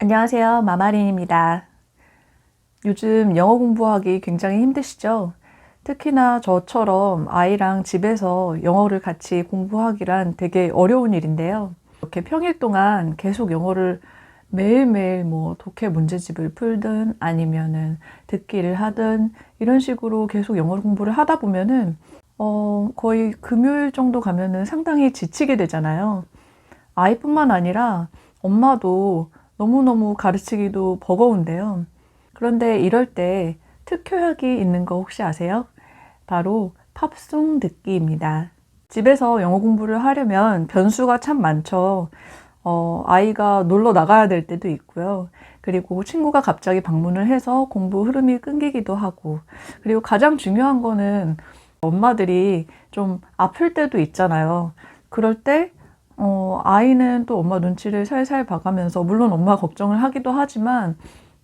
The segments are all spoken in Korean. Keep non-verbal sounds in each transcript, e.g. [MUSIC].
안녕하세요. 마마린입니다. 요즘 영어 공부하기 굉장히 힘드시죠? 특히나 저처럼 아이랑 집에서 영어를 같이 공부하기란 되게 어려운 일인데요. 이렇게 평일 동안 계속 영어를 매일매일 뭐 독해 문제집을 풀든 아니면은 듣기를 하든 이런 식으로 계속 영어 공부를 하다 보면은 어, 거의 금요일 정도 가면은 상당히 지치게 되잖아요. 아이뿐만 아니라 엄마도 너무너무 가르치기도 버거운데요. 그런데 이럴 때 특효약이 있는 거 혹시 아세요? 바로 팝송 듣기입니다. 집에서 영어 공부를 하려면 변수가 참 많죠. 어, 아이가 놀러 나가야 될 때도 있고요. 그리고 친구가 갑자기 방문을 해서 공부 흐름이 끊기기도 하고. 그리고 가장 중요한 거는 엄마들이 좀 아플 때도 있잖아요. 그럴 때, 어, 아이는 또 엄마 눈치를 살살 봐가면서, 물론 엄마 걱정을 하기도 하지만,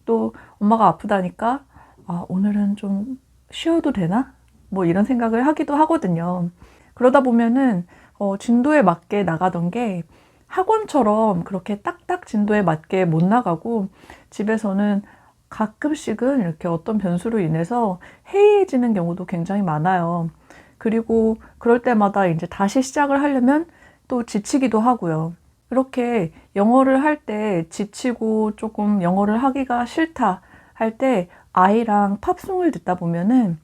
또 엄마가 아프다니까, 아, 오늘은 좀 쉬어도 되나? 뭐 이런 생각을 하기도 하거든요. 그러다 보면은, 어, 진도에 맞게 나가던 게, 학원처럼 그렇게 딱딱 진도에 맞게 못 나가고 집에서는 가끔씩은 이렇게 어떤 변수로 인해서 해이해지는 경우도 굉장히 많아요. 그리고 그럴 때마다 이제 다시 시작을 하려면 또 지치기도 하고요. 이렇게 영어를 할 때 지치고 조금 영어를 하기가 싫다 할 때 아이랑 팝송을 듣다 보면은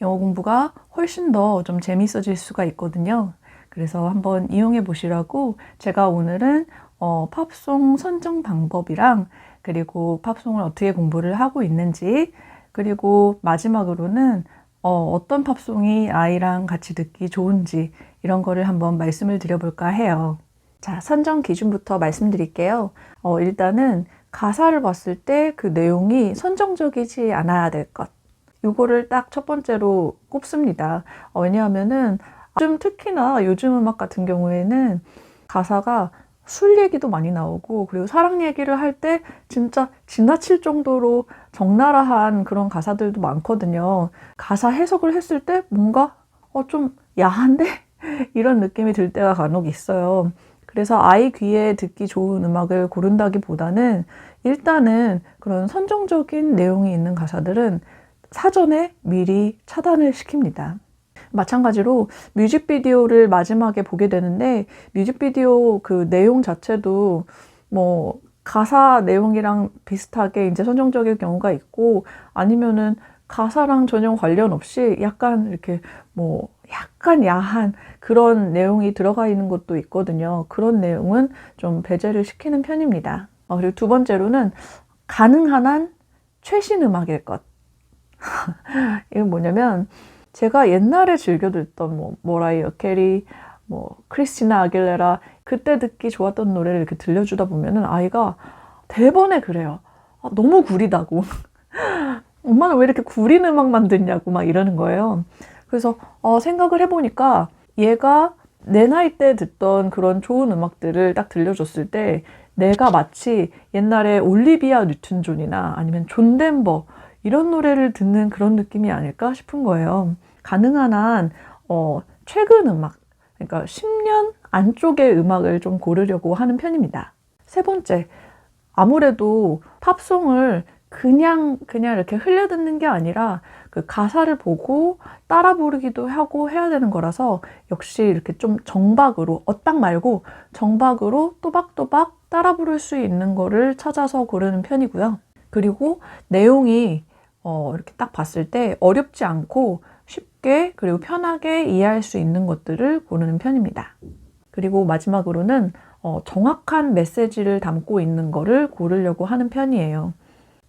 영어 공부가 훨씬 더 좀 재밌어질 수가 있거든요. 그래서 한번 이용해 보시라고 제가 오늘은 어, 팝송 선정 방법이랑 그리고 팝송을 어떻게 공부를 하고 있는지 그리고 마지막으로는 어, 어떤 팝송이 아이랑 같이 듣기 좋은지 이런 거를 한번 말씀을 드려볼까 해요. 자, 선정 기준부터 말씀드릴게요. 어, 일단은 가사를 봤을 때 그 내용이 선정적이지 않아야 될 것. 요거를 딱 첫 번째로 꼽습니다. 어, 왜냐하면은 요즘 특히나 요즘 음악 같은 경우에는 가사가 술 얘기도 많이 나오고 그리고 사랑 얘기를 할 때 진짜 지나칠 정도로 적나라한 그런 가사들도 많거든요. 가사 해석을 했을 때 뭔가 어 좀 야한데 [LAUGHS] 이런 느낌이 들 때가 간혹 있어요. 그래서 아이 귀에 듣기 좋은 음악을 고른다기 보다는 일단은 그런 선정적인 내용이 있는 가사들은 사전에 미리 차단을 시킵니다. 마찬가지로 뮤직비디오를 마지막에 보게 되는데 뮤직비디오 그 내용 자체도 뭐 가사 내용이랑 비슷하게 이제 선정적인 경우가 있고 아니면은 가사랑 전혀 관련 없이 약간 이렇게 뭐 약간 야한 그런 내용이 들어가 있는 것도 있거든요. 그런 내용은 좀 배제를 시키는 편입니다. 어, 그리고 두 번째로는 가능한 한 최신 음악일 것. [LAUGHS] 이건 뭐냐면 제가 옛날에 즐겨 듣던 뭐 모라이어 캐리, 뭐 크리스티나 아길레라 그때 듣기 좋았던 노래를 이렇게 들려주다 보면은 아이가 대번에 그래요. 아, 너무 구리다고. [LAUGHS] 엄마는 왜 이렇게 구린 음악만 듣냐고 막 이러는 거예요. 그래서 어, 생각을 해보니까 얘가 내 나이 때 듣던 그런 좋은 음악들을 딱 들려줬을 때 내가 마치 옛날에 올리비아 뉴튼 존이나 아니면 존 덴버 이런 노래를 듣는 그런 느낌이 아닐까 싶은 거예요. 가능한 한 어, 최근 음악, 그러니까 10년 안쪽의 음악을 좀 고르려고 하는 편입니다. 세 번째, 아무래도 팝송을 그냥 그냥 이렇게 흘려 듣는 게 아니라 그 가사를 보고 따라 부르기도 하고 해야 되는 거라서 역시 이렇게 좀 정박으로 엇박 말고 정박으로 또박또박 따라 부를 수 있는 거를 찾아서 고르는 편이고요. 그리고 내용이 어, 이렇게 딱 봤을 때 어렵지 않고 쉽게 그리고 편하게 이해할 수 있는 것들을 고르는 편입니다. 그리고 마지막으로는 어, 정확한 메시지를 담고 있는 거를 고르려고 하는 편이에요.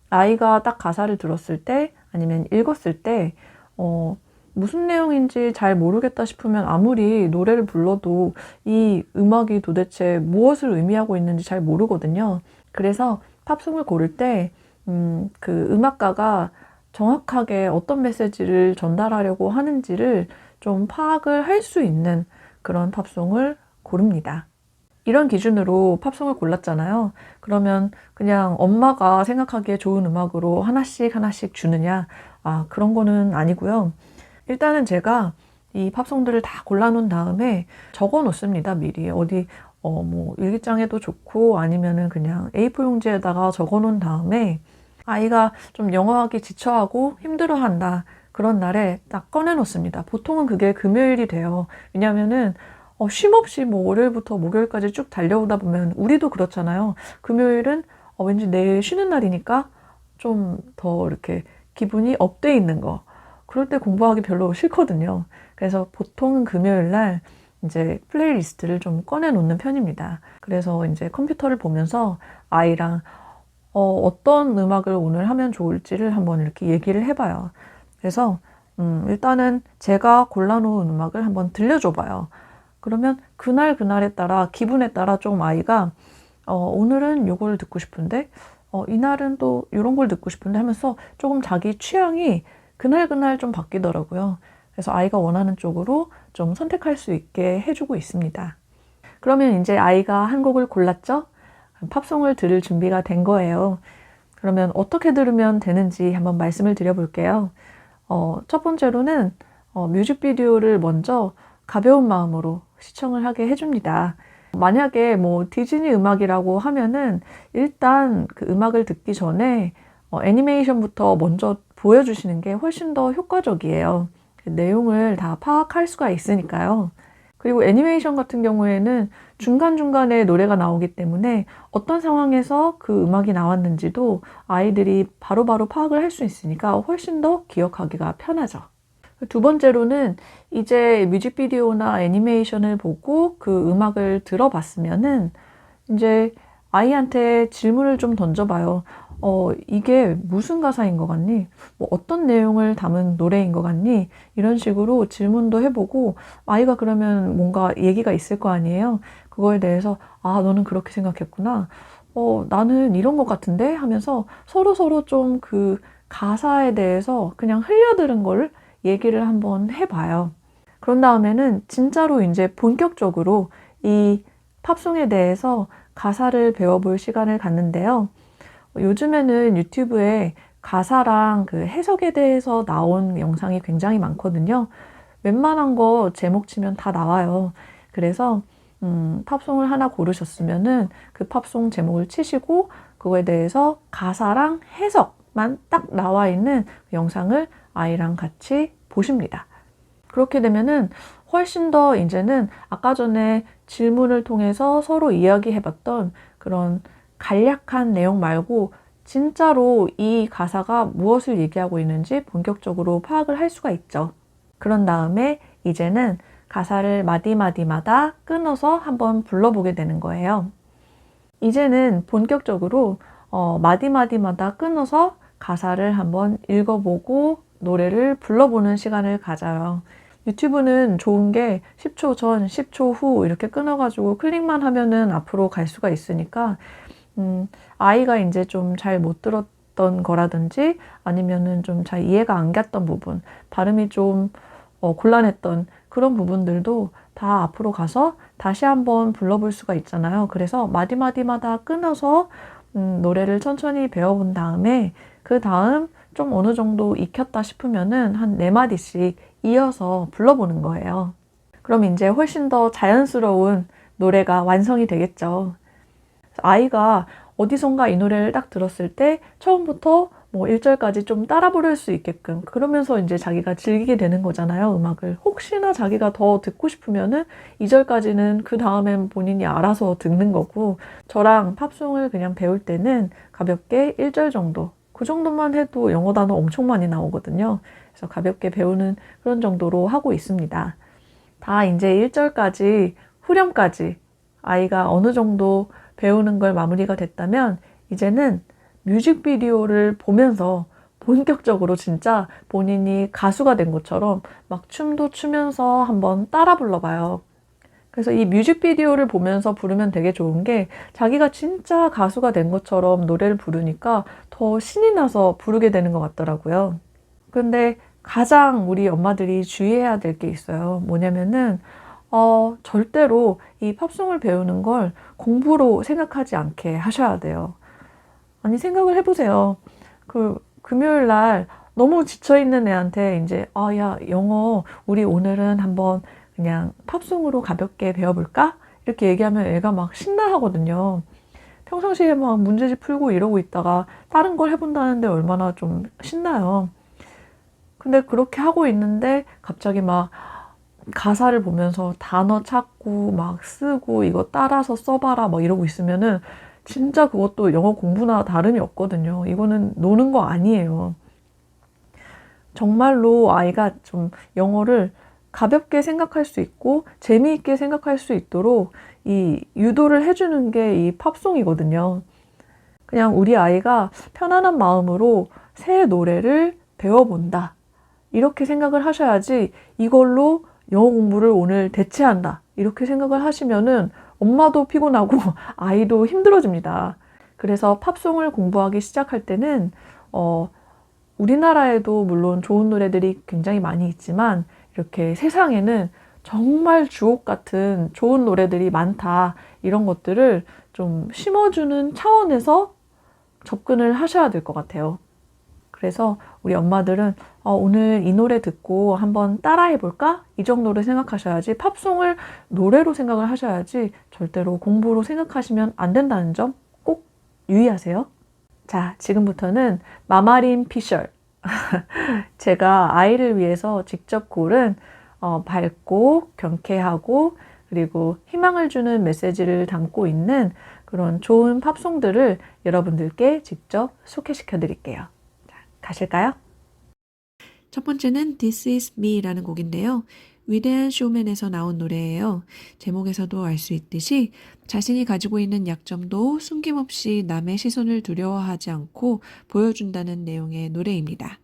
아이가 딱 가사를 들었을 때 아니면 읽었을 때 어, 무슨 내용인지 잘 모르겠다 싶으면 아무리 노래를 불러도 이 음악이 도대체 무엇을 의미하고 있는지 잘 모르거든요. 그래서 팝송을 고를 때, 음, 그 음악가가 정확하게 어떤 메시지를 전달하려고 하는지를 좀 파악을 할 수 있는 그런 팝송을 고릅니다. 이런 기준으로 팝송을 골랐잖아요. 그러면 그냥 엄마가 생각하기에 좋은 음악으로 하나씩 하나씩 주느냐? 아, 그런 거는 아니고요. 일단은 제가 이 팝송들을 다 골라놓은 다음에 적어 놓습니다. 미리. 어디 어, 뭐, 일기장에도 좋고 아니면은 그냥 A4 용지에다가 적어 놓은 다음에 아이가 좀 영어하기 지쳐하고 힘들어한다. 그런 날에 딱 꺼내 놓습니다. 보통은 그게 금요일이 돼요. 왜냐면은 어, 쉼 없이 뭐 월요일부터 목요일까지 쭉 달려오다 보면 우리도 그렇잖아요. 금요일은 어, 왠지 내일 쉬는 날이니까 좀 더 이렇게 기분이 업돼 있는 거. 그럴 때 공부하기 별로 싫거든요. 그래서 보통은 금요일 날 이제 플레이리스트를 좀 꺼내 놓는 편입니다. 그래서 이제 컴퓨터를 보면서 아이랑 어, 어떤 음악을 오늘 하면 좋을지를 한번 이렇게 얘기를 해봐요. 그래서 음, 일단은 제가 골라놓은 음악을 한번 들려줘봐요. 그러면 그날 그날에 따라 기분에 따라 좀 아이가 어, 오늘은 요걸 듣고 싶은데 어, 이날은 또 이런 걸 듣고 싶은데 하면서 조금 자기 취향이 그날 그날 좀 바뀌더라고요. 그래서 아이가 원하는 쪽으로 좀 선택할 수 있게 해주고 있습니다. 그러면 이제 아이가 한 곡을 골랐죠? 팝송을 들을 준비가 된 거예요. 그러면 어떻게 들으면 되는지 한번 말씀을 드려볼게요. 어, 첫 번째로는 어, 뮤직비디오를 먼저 가벼운 마음으로 시청을 하게 해줍니다. 만약에 뭐 디즈니 음악이라고 하면은 일단 그 음악을 듣기 전에 어, 애니메이션부터 먼저 보여주시는 게 훨씬 더 효과적이에요. 그 내용을 다 파악할 수가 있으니까요. 그리고 애니메이션 같은 경우에는 중간중간에 노래가 나오기 때문에 어떤 상황에서 그 음악이 나왔는지도 아이들이 바로 바로 파악을 할 수 있으니까 훨씬 더 기억하기가 편하죠. 두 번째로는 이제 뮤직비디오나 애니메이션을 보고 그 음악을 들어봤으면은 이제 아이한테 질문을 좀 던져봐요. 어, 이게 무슨 가사인 것 같니? 뭐 어떤 내용을 담은 노래인 것 같니? 이런 식으로 질문도 해보고 아이가 그러면 뭔가 얘기가 있을 거 아니에요? 그거에 대해서 아, 너는 그렇게 생각했구나. 어, 나는 이런 것 같은데? 하면서 서로 서로 좀 그 가사에 대해서 그냥 흘려들은 걸 얘기를 한번 해봐요. 그런 다음에는 진짜로 이제 본격적으로 이 팝송에 대해서 가사를 배워볼 시간을 갖는데요. 요즘에는 유튜브에 가사랑 그 해석에 대해서 나온 영상이 굉장히 많거든요. 웬만한 거 제목 치면 다 나와요. 그래서 음, 팝송을 하나 고르셨으면은 그 팝송 제목을 치시고 그거에 대해서 가사랑 해석만 딱 나와 있는 그 영상을 아이랑 같이 보십니다. 그렇게 되면은 훨씬 더 이제는 아까 전에 질문을 통해서 서로 이야기해봤던 그런 간략한 내용 말고 진짜로 이 가사가 무엇을 얘기하고 있는지 본격적으로 파악을 할 수가 있죠. 그런 다음에 이제는 가사를 마디마디마다 끊어서 한번 불러보게 되는 거예요. 이제는 본격적으로 어, 마디마디마다 끊어서 가사를 한번 읽어보고 노래를 불러보는 시간을 가져요. 유튜브는 좋은 게 10초 전, 10초 후 이렇게 끊어가지고 클릭만 하면은 앞으로 갈 수가 있으니까 음, 아이가 이제 좀 잘 못 들었던 거라든지 아니면은 좀 잘 이해가 안 갔던 부분, 발음이 좀 어, 곤란했던 그런 부분들도 다 앞으로 가서 다시 한번 불러볼 수가 있잖아요. 그래서 마디마디마다 끊어서 음, 노래를 천천히 배워본 다음에 그 다음 좀 어느 정도 익혔다 싶으면은 한 네 마디씩 이어서 불러보는 거예요. 그럼 이제 훨씬 더 자연스러운 노래가 완성이 되겠죠. 아이가 어디선가 이 노래를 딱 들었을 때 처음부터 뭐 1절까지 좀 따라 부를 수 있게끔 그러면서 이제 자기가 즐기게 되는 거잖아요, 음악을. 혹시나 자기가 더 듣고 싶으면은 2절까지는 그 다음엔 본인이 알아서 듣는 거고 저랑 팝송을 그냥 배울 때는 가볍게 1절 정도 그 정도만 해도 영어 단어 엄청 많이 나오거든요. 그래서 가볍게 배우는 그런 정도로 하고 있습니다. 다 이제 1절까지 후렴까지 아이가 어느 정도 배우는 걸 마무리가 됐다면 이제는 뮤직비디오를 보면서 본격적으로 진짜 본인이 가수가 된 것처럼 막 춤도 추면서 한번 따라 불러봐요. 그래서 이 뮤직비디오를 보면서 부르면 되게 좋은 게 자기가 진짜 가수가 된 것처럼 노래를 부르니까 더 신이 나서 부르게 되는 것 같더라고요. 근데 가장 우리 엄마들이 주의해야 될 게 있어요. 뭐냐면은 어, 절대로 이 팝송을 배우는 걸 공부로 생각하지 않게 하셔야 돼요. 아니, 생각을 해보세요. 그, 금요일 날 너무 지쳐있는 애한테 이제, 아, 야, 영어, 우리 오늘은 한번 그냥 팝송으로 가볍게 배워볼까? 이렇게 얘기하면 애가 막 신나 하거든요. 평상시에 막 문제집 풀고 이러고 있다가 다른 걸 해본다는데 얼마나 좀 신나요. 근데 그렇게 하고 있는데 갑자기 막 가사를 보면서 단어 찾고 막 쓰고 이거 따라서 써봐라 막 이러고 있으면은 진짜 그것도 영어 공부나 다름이 없거든요. 이거는 노는 거 아니에요. 정말로 아이가 좀 영어를 가볍게 생각할 수 있고 재미있게 생각할 수 있도록 이 유도를 해주는 게 이 팝송이거든요. 그냥 우리 아이가 편안한 마음으로 새 노래를 배워본다. 이렇게 생각을 하셔야지 이걸로 영어 공부를 오늘 대체한다. 이렇게 생각을 하시면은 엄마도 피곤하고 [LAUGHS] 아이도 힘들어집니다. 그래서 팝송을 공부하기 시작할 때는 어, 우리나라에도 물론 좋은 노래들이 굉장히 많이 있지만 이렇게 세상에는 정말 주옥 같은 좋은 노래들이 많다. 이런 것들을 좀 심어주는 차원에서 접근을 하셔야 될 것 같아요. 그래서 우리 엄마들은 어, 오늘 이 노래 듣고 한번 따라해 볼까? 이 정도로 생각하셔야지 팝송을 노래로 생각을 하셔야지 절대로 공부로 생각하시면 안 된다는 점 꼭 유의하세요. 자, 지금부터는 마마린 피셜. [LAUGHS] 제가 아이를 위해서 직접 고른 어, 밝고 경쾌하고 그리고 희망을 주는 메시지를 담고 있는 그런 좋은 팝송들을 여러분들께 직접 소개시켜 드릴게요. 자, 가실까요? 첫 번째는 This Is Me라는 곡인데요. 위대한 쇼맨에서 나온 노래예요. 제목에서도 알 수 있듯이 자신이 가지고 있는 약점도 숨김없이 남의 시선을 두려워하지 않고 보여준다는 내용의 노래입니다.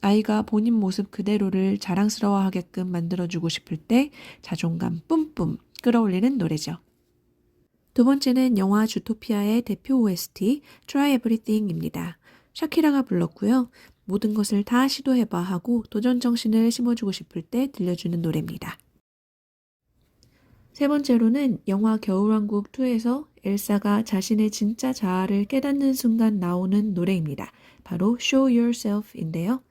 아이가 본인 모습 그대로를 자랑스러워하게끔 만들어주고 싶을 때 자존감 뿜뿜 끌어올리는 노래죠. 두 번째는 영화 주토피아의 대표 OST Try Everything입니다. 샤키라가 불렀고요. 모든 것을 다 시도해봐 하고 도전 정신을 심어주고 싶을 때 들려주는 노래입니다. 세 번째로는 영화 겨울왕국 2에서 엘사가 자신의 진짜 자아를 깨닫는 순간 나오는 노래입니다. 바로 Show Yourself인데요.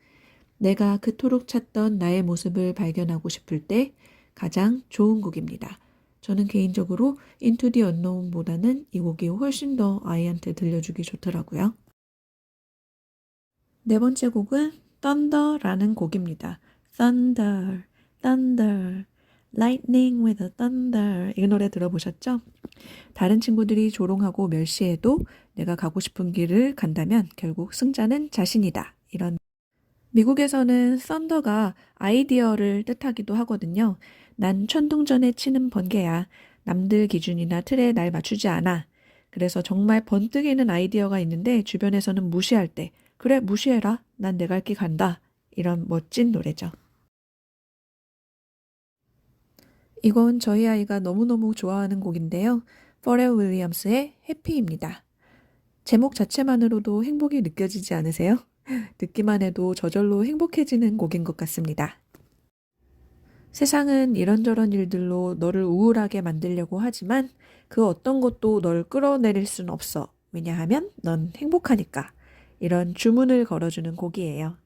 내가 그토록 찾던 나의 모습을 발견하고 싶을 때 가장 좋은 곡입니다. 저는 개인적으로 the Unknown보다는 이 곡이 훨씬 더 아이한테 들려주기 좋더라고요. 네 번째 곡은 Thunder라는 곡입니다. Thunder, Thunder, Lightning with a Thunder 이 노래 들어보셨죠? 다른 친구들이 조롱하고 멸시해도 내가 가고 싶은 길을 간다면 결국 승자는 자신이다. 이런 미국에서는 썬더가 아이디어를 뜻하기도 하거든요. 난 천둥전에 치는 번개야. 남들 기준이나 틀에 날 맞추지 않아. 그래서 정말 번뜩이는 아이디어가 있는데 주변에서는 무시할 때 그래 무시해라. 난 내 갈 길 간다. 이런 멋진 노래죠. 이건 저희 아이가 너무너무 좋아하는 곡인데요. 퍼렐 윌리엄스의 해피입니다. 제목 자체만으로도 행복이 느껴지지 않으세요? [LAUGHS] 듣기만 해도 저절로 행복해지는 곡인 것 같습니다. 세상은 이런저런 일들로 너를 우울하게 만들려고 하지만 그 어떤 것도 널 끌어내릴 순 없어. 왜냐하면 넌 행복하니까. 이런 주문을 걸어주는 곡이에요.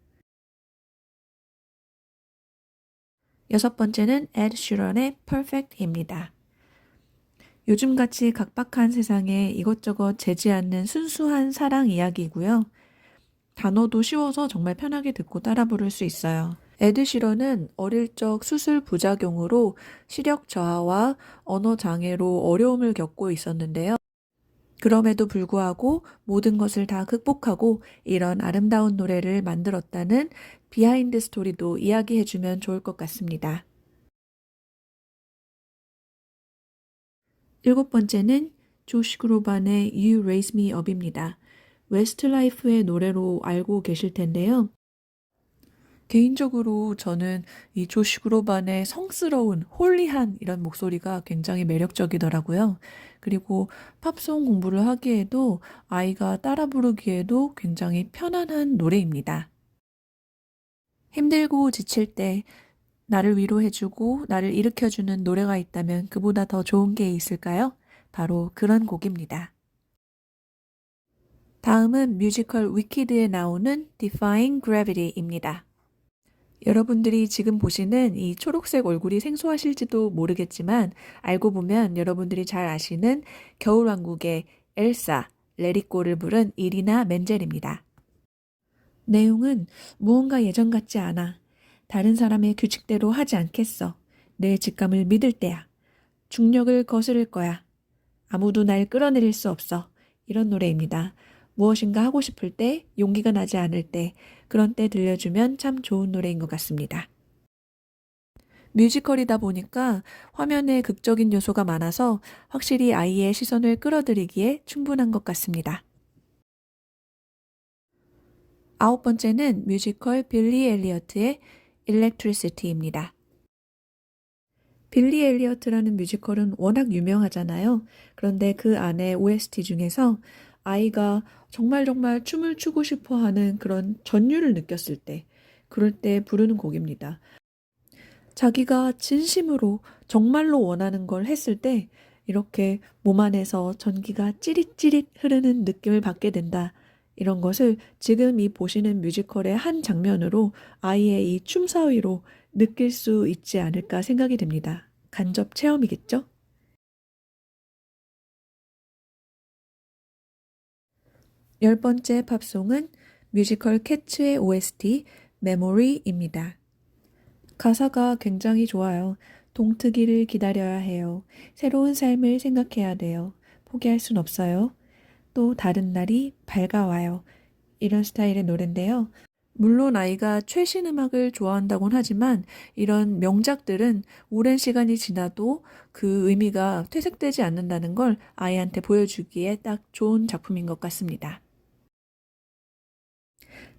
여섯 번째는 에드 슈런의 Perfect입니다. 요즘같이 각박한 세상에 이것저것 재지 않는 순수한 사랑 이야기이고요. 단어도 쉬워서 정말 편하게 듣고 따라 부를 수 있어요. 에드 시런은 어릴 적 수술 부작용으로 시력 저하와 언어 장애로 어려움을 겪고 있었는데요. 그럼에도 불구하고 모든 것을 다 극복하고 이런 아름다운 노래를 만들었다는 비하인드 스토리도 이야기해주면 좋을 것 같습니다. 일곱 번째는 조시 그로반의 You Raise Me Up입니다. 웨스트라이프의 노래로 알고 계실 텐데요. 개인적으로 저는 이 조시 그로반의 성스러운 홀리한 이런 목소리가 굉장히 매력적이더라고요. 그리고 팝송 공부를 하기에도 아이가 따라 부르기에도 굉장히 편안한 노래입니다. 힘들고 지칠 때 나를 위로해주고 나를 일으켜주는 노래가 있다면 그보다 더 좋은 게 있을까요? 바로 그런 곡입니다. 다음은 뮤지컬 위키드에 나오는 Defying Gravity입니다. 여러분들이 지금 보시는 이 초록색 얼굴이 생소하실지도 모르겠지만 알고 보면 여러분들이 잘 아시는 겨울왕국의 엘사, 레리꼬를 부른 이리나 멘젤입니다. 내용은 무언가 예전 같지 않아. 다른 사람의 규칙대로 하지 않겠어. 내 직감을 믿을 때야. 중력을 거스를 거야. 아무도 날 끌어내릴 수 없어. 이런 노래입니다. 무엇인가 하고 싶을 때, 용기가 나지 않을 때, 그런 때 들려주면 참 좋은 노래인 것 같습니다. 뮤지컬이다 보니까 화면에 극적인 요소가 많아서 확실히 아이의 시선을 끌어들이기에 충분한 것 같습니다. 아홉 번째는 뮤지컬 빌리 엘리어트의 Electricity입니다. 빌리 엘리어트라는 뮤지컬은 워낙 유명하잖아요. 그런데 그 안에 OST 중에서 아이가 정말 정말 춤을 추고 싶어 하는 그런 전율을 느꼈을 때, 그럴 때 부르는 곡입니다. 자기가 진심으로 정말로 원하는 걸 했을 때 이렇게 몸 안에서 전기가 찌릿찌릿 흐르는 느낌을 받게 된다. 이런 것을 지금 이 보시는 뮤지컬의 한 장면으로 아이의 이 춤 사위로 느낄 수 있지 않을까 생각이 됩니다. 간접 체험이겠죠? 열 번째 팝송은 뮤지컬 캐츠의 OST 메모리입니다. 가사가 굉장히 좋아요. 동트기를 기다려야 해요. 새로운 삶을 생각해야 돼요. 포기할 순 없어요. 또 다른 날이 밝아와요. 이런 스타일의 노래인데요. 물론 아이가 최신 음악을 좋아한다곤 하지만 이런 명작들은 오랜 시간이 지나도 그 의미가 퇴색되지 않는다는 걸 아이한테 보여주기에 딱 좋은 작품인 것 같습니다.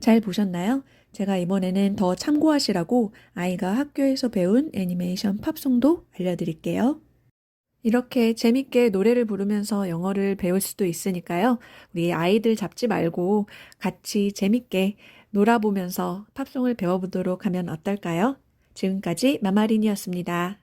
잘 보셨나요? 제가 이번에는 더 참고하시라고 아이가 학교에서 배운 애니메이션 팝송도 알려드릴게요. 이렇게 재밌게 노래를 부르면서 영어를 배울 수도 있으니까요. 우리 아이들 잡지 말고 같이 재밌게 놀아보면서 팝송을 배워보도록 하면 어떨까요? 지금까지 마마린이었습니다.